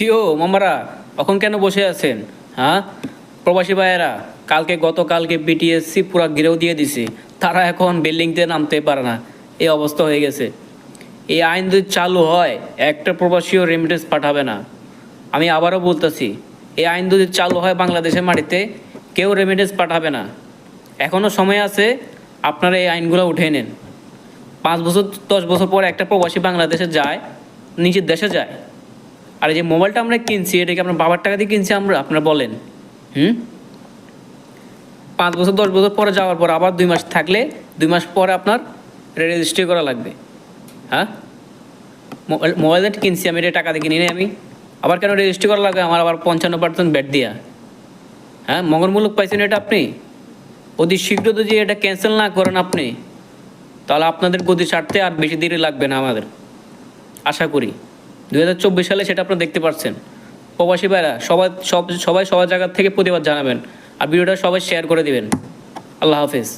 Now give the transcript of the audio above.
কিও মামারা? এখন কেন বসে আছেন? হ্যাঁ? প্রবাসী ভাইয়েরা, কালকে গতকালকে বিটিএসসি পুরো ঘিরেও দিয়ে দিছে। তারা এখন বিল্ডিংতে নামতে পারে না। এই অবস্থা হয়ে গেছে। এই আইন যদি চালু হয়, একটা প্রবাসীও রেমিটেন্স পাঠাবে না। আমি আবারও বলতেছি, এই আইন যদি চালু হয় বাংলাদেশের মাটিতে, কেউ রেমিটেন্স পাঠাবে না। এখনও সময় আছে, আপনারা এই আইনগুলো উঠে নেন। পাঁচ বছর, দশ বছর পর একটা প্রবাসী বাংলাদেশে যায়, নিজের দেশে যায়। আর এই যে মোবাইলটা আমরা কিনছি এটা কি আপনার বাবার টাকা দিয়ে কিনছি আমরা, আপনারা বলেন। হুম? পাঁচ বছর, দশ বছর পরে যাওয়ার পর আবার দুই মাস থাকলে দুই মাস পরে আপনার রেজিস্ট্রি করা লাগবে। হ্যাঁ? মোবাইল মোবাইলটা কিনছি আমি, এটা টাকা দিয়ে কিনি আমি। আবার কেন রেজিস্ট্রি করা লাগবে? আমার আবার পঞ্চান্ন পার্সেন্ট ব্যাট দিয়া। হ্যাঁ? মঙ্গলমূলক পাইছেন এটা আপনি? অতি শীঘ্র যদি এটা ক্যান্সেল না করেন আপনি, তাহলে আপনাদের গতি ছাড়তে আর বেশি দেরি লাগবে না আমাদের। আশা করি। দুই হাজার চব্বিশ সালে সেটা আপনারা দেখতে পাচ্ছেন প্রবাসী ভাইরা, সবাই, সব, সবাই সবার জায়গার থেকে প্রতিবাদ জানাবেন। আর ভিডিওটা সবাই শেয়ার করে দিবেন। আল্লাহ হাফেজ।